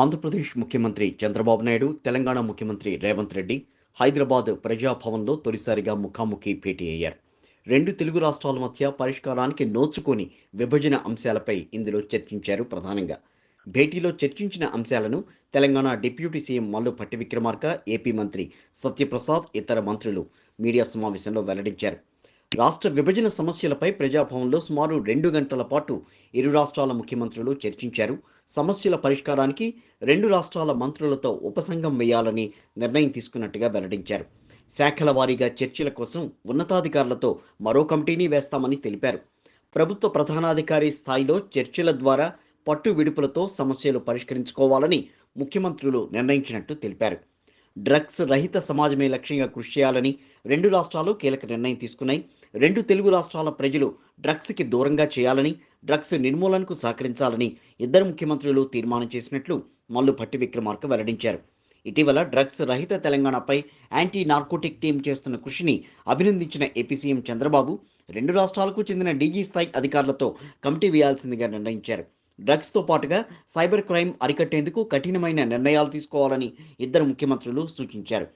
ఆంధ్రప్రదేశ్ ముఖ్యమంత్రి చంద్రబాబు నాయుడు తెలంగాణ ముఖ్యమంత్రి రేవంత్ రెడ్డి హైదరాబాద్ ప్రజాభవన్లో తొలిసారిగా ముఖాముఖి భేటీ అయ్యారు. రెండు తెలుగు రాష్ట్రాల మధ్య పరిష్కారానికి నోచుకొని విభజన అంశాలపై ఇందులో చర్చించారు ప్రధానంగా. భేటీలో చర్చించిన అంశాలను తెలంగాణ డిప్యూటీ సీఎం మల్లు పట్టి విక్రమార్క ఏపీ మంత్రి సత్యప్రసాద్ ఇతర మంత్రులు మీడియా సమావేశంలో వెల్లడించారు. రాష్ట్ర విభజన సమస్యలపై ప్రజాభవన్లో సుమారు రెండు గంటల పాటు ఇరు రాష్ట్రాల ముఖ్యమంత్రులు చర్చించారు. సమస్యల పరిష్కారానికి రెండు రాష్ట్రాల మంత్రులతో ఉపసంఘం వేయాలని నిర్ణయం తీసుకున్నట్టుగా వెల్లడించారు. శాఖల వారీగా చర్చల కోసం ఉన్నతాధికారులతో మరో కమిటీని వేస్తామని తెలిపారు. ప్రభుత్వ ప్రధానాధికారి స్థాయిలో చర్చల ద్వారా పట్టు విడుపులతో సమస్యలు పరిష్కరించుకోవాలని ముఖ్యమంత్రులు నిర్ణయించినట్టు తెలిపారు. డ్రగ్స్ రహిత సమాజమే లక్ష్యంగా కృషి చేయాలని రెండు రాష్ట్రాలు కీలక నిర్ణయం తీసుకున్నాయి. రెండు తెలుగు రాష్ట్రాల ప్రజలు డ్రగ్స్కి దూరంగా చేయాలని డ్రగ్స్ నిర్మూలనకు సహకరించాలని ఇద్దరు ముఖ్యమంత్రులు తీర్మానం చేసినట్లు మల్లుపట్టి విక్రమార్క వెల్లడించారు. ఇటీవల డ్రగ్స్ రహిత తెలంగాణపై యాంటీ నార్కోటిక్ టీం చేస్తున్న కృషిని అభినందించిన ఏపీ సీఎం చంద్రబాబు రెండు రాష్ట్రాలకు చెందిన డీజీ స్థాయి అధికారులతో కమిటీ వేయాల్సిందిగా నిర్ణయించారు. డ్రగ్స్తో పాటుగా సైబర్ క్రైమ్ అరికట్టేందుకు కఠినమైన నిర్ణయాలు తీసుకోవాలని ఇద్దరు ముఖ్యమంత్రులు సూచించారు.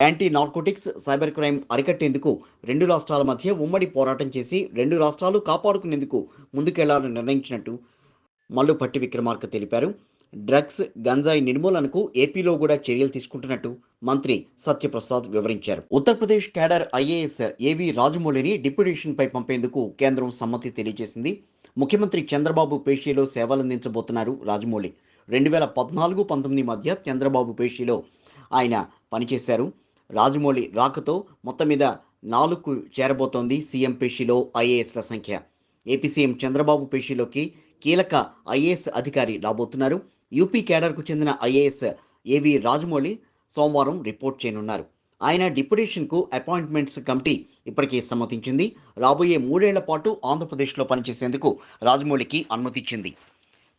యాంటీ నార్కోటిక్స్ సైబర్ క్రైమ్ అరికట్టేందుకు రెండు రాష్ట్రాల మధ్య ఉమ్మడి పోరాటం చేసి రెండు రాష్ట్రాలు కాపాడుకునేందుకు ముందుకెళ్ళాలని నిర్ణయించినట్టు మల్లుపట్టి విక్రమార్క తెలిపారు. డ్రగ్స్ గంజాయి నిర్మూలనకు ఏపీలో కూడా చర్యలు తీసుకుంటున్నట్టు మంత్రి సత్యప్రసాద్ వివరించారు. ఉత్తరప్రదేశ్ క్యాడర్ ఐఏఎస్ ఏవి రాజమౌళిని డిప్యూటేషన్పై పంపేందుకు కేంద్రం సమ్మతి తెలియజేసింది. ముఖ్యమంత్రి చంద్రబాబు పేషీలో సేవలందించబోతున్నారు రాజమౌళి. రెండు వేల పద్నాలుగు పంతొమ్మిది మధ్య చంద్రబాబు పేషీలో ఆయన పనిచేశారు. రాజమౌళి రాకతో మొత్తం మీద నాలుగు చేరబోతోంది సీఎం పేషీలో ఐఏఎస్ల సంఖ్య. ఏపీ సీఎం చంద్రబాబు పేషీలోకి కీలక ఐఏఎస్ అధికారి రాబోతున్నారు. యూపీ కేడర్కు చెందిన ఐఏఎస్ ఏవి రాజమౌళి సోమవారం రిపోర్ట్ చేయనున్నారు. ఆయన డిప్యుటేషన్కు అపాయింట్మెంట్స్ కమిటీ ఇప్పటికే సమ్మతించింది. రాబోయే మూడేళ్ళ పాటు ఆంధ్రప్రదేశ్లో పనిచేసేందుకు రాజమౌళికి అనుమతిచ్చింది.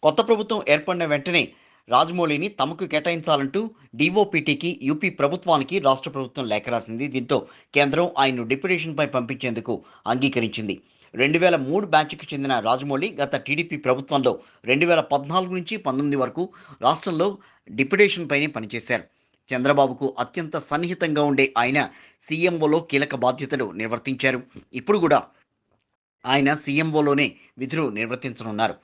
కొత్త ప్రభుత్వం ఏర్పడిన వెంటనే రాజమౌళిని తమకు కేటాయించాలంటూ డీఓపీటీకి యూపీ ప్రభుత్వానికి రాష్ట్ర ప్రభుత్వం లేఖ రాసింది. దీంతో కేంద్రం ఆయన్ను డిప్యుటేషన్పై పంపించేందుకు అంగీకరించింది. రెండు వేల మూడు బ్యాచ్కు చెందిన రాజమౌళి గత టీడీపీ ప్రభుత్వంలో రెండు వేల పద్నాలుగు నుంచి పంతొమ్మిది వరకు రాష్ట్రంలో డిప్యుటేషన్పైనే పనిచేశారు. చంద్రబాబుకు అత్యంత సన్నిహితంగా ఉండే ఆయన సీఎంఓలో కీలక బాధ్యతలు నిర్వర్తించారు. ఇప్పుడు కూడా ఆయన సీఎంఓలోనే విధులు నిర్వర్తించనున్నారు.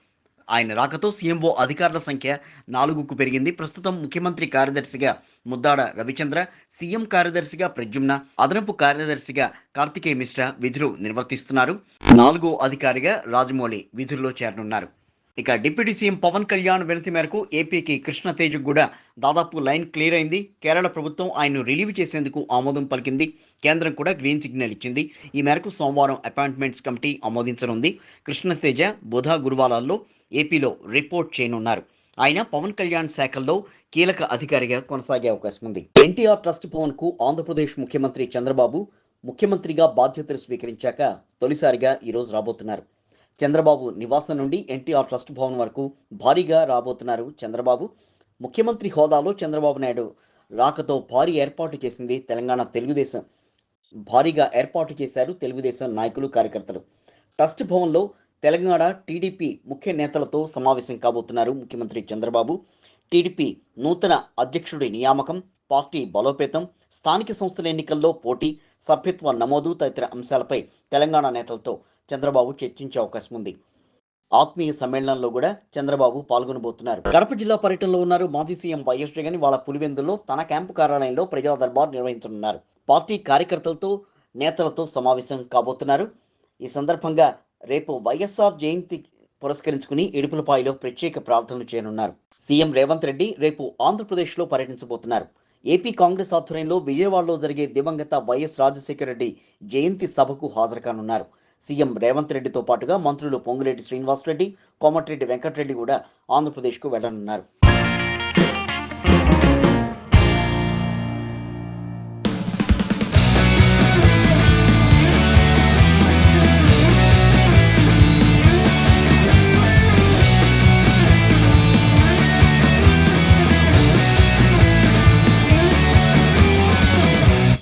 ఆయన రాకతో సీఎంఓ అధికారుల సంఖ్య నాలుగుకు పెరిగింది. ప్రస్తుతం ముఖ్యమంత్రి కార్యదర్శిగా ముద్దాడ రవిచంద్ర సీఎం కార్యదర్శిగా ప్రజుమ్న అదనపు కార్యదర్శిగా కార్తికేయ మిశ్రా విధులు నిర్వర్తిస్తున్నారు. నాలుగో అధికారిగా రాజమౌళి విధుల్లో చేరనున్నారు. ఇక డిప్యూటీ సీఎం పవన్ కళ్యాణ్ వినతి మేరకు ఏపీకి కృష్ణతేజ్ కూడా దాదాపు లైన్ క్లియర్ అయింది. కేరళ ప్రభుత్వం ఆయన్ను రిలీవ్ చేసేందుకు ఆమోదం పలికింది. కేంద్రం కూడా గ్రీన్ సిగ్నల్ ఇచ్చింది. ఈ మేరకు సోమవారం అపాయింట్మెంట్స్ కమిటీ ఆమోదించనుంది. కృష్ణతేజ బుధ గురువారాల్లో ఏపీలో రిపోర్ట్ చేయనున్నారు. ఆయన పవన్ కళ్యాణ్ శాఖల్లో కీలక అధికారిగా కొనసాగే అవకాశం ఉంది. ఎన్టీఆర్ ట్రస్ట్ భవన్కు ఆంధ్రప్రదేశ్ ముఖ్యమంత్రి చంద్రబాబు ముఖ్యమంత్రిగా బాధ్యతలు స్వీకరించాక తొలిసారిగా ఈరోజు రాబోతున్నారు. చంద్రబాబు నివాసం నుండి ఎన్టీఆర్ ట్రస్ట్ భవన్ వరకు భారీగా రాబోతున్నారు చంద్రబాబు. ముఖ్యమంత్రి హోదాలో చంద్రబాబు నాయుడు రాకతో భారీ ఏర్పాటు చేసింది తెలంగాణ తెలుగుదేశం. భారీగా ఏర్పాటు చేశారు తెలుగుదేశం నాయకులు కార్యకర్తలు. ట్రస్ట్ భవన్లో తెలంగాణ టీడీపీ ముఖ్య నేతలతో సమావేశం కాబోతున్నారు ముఖ్యమంత్రి చంద్రబాబు. టీడీపీ నూతన అధ్యక్షుడి నియామకం పార్టీ బలోపేతం స్థానిక సంస్థల ఎన్నికల్లో పోటీ సభ్యత్వ నమోదు తదితర అంశాలపై తెలంగాణ నేతలతో చంద్రబాబు చర్చించే అవకాశం ఉంది. ఆత్మీయ సమ్మేళనంలో కూడా చంద్రబాబు పాల్గొనబోతున్నారు. కడప జిల్లా పర్యటనలో ఉన్నారు మాజీ సీఎం వైఎస్ జగన్. వాళ్ళ పులివెందులో తన క్యాంపు కార్యాలయంలో ప్రజా దర్బార్ నిర్వహించనున్నారు. పార్టీ కార్యకర్తలతో నేతలతో సమావేశం కాబోతున్నారు. ఈ సందర్భంగా రేపు వైఎస్ఆర్ జయంతి పురస్కరించుకుని ఇడుపులపాయలో ప్రత్యేక ప్రార్థనలు చేయనున్నారు. సీఎం రేవంత్ రెడ్డి రేపు ఆంధ్రప్రదేశ్లో పర్యటించబోతున్నారు. ఏపీ కాంగ్రెస్ ఆధ్వర్యంలో విజయవాడలో జరిగే దివంగత వైఎస్ రాజశేఖర రెడ్డి జయంతి సభకు హాజరుకానున్నారు. సీఎం రేవంత్ రెడ్డితో పాటుగా మంత్రులు పొంగులేటి శ్రీనివాసరెడ్డి కోమటిరెడ్డి వెంకటరెడ్డి కూడా ఆంధ్రప్రదేశ్కు వెళ్ళనున్నారు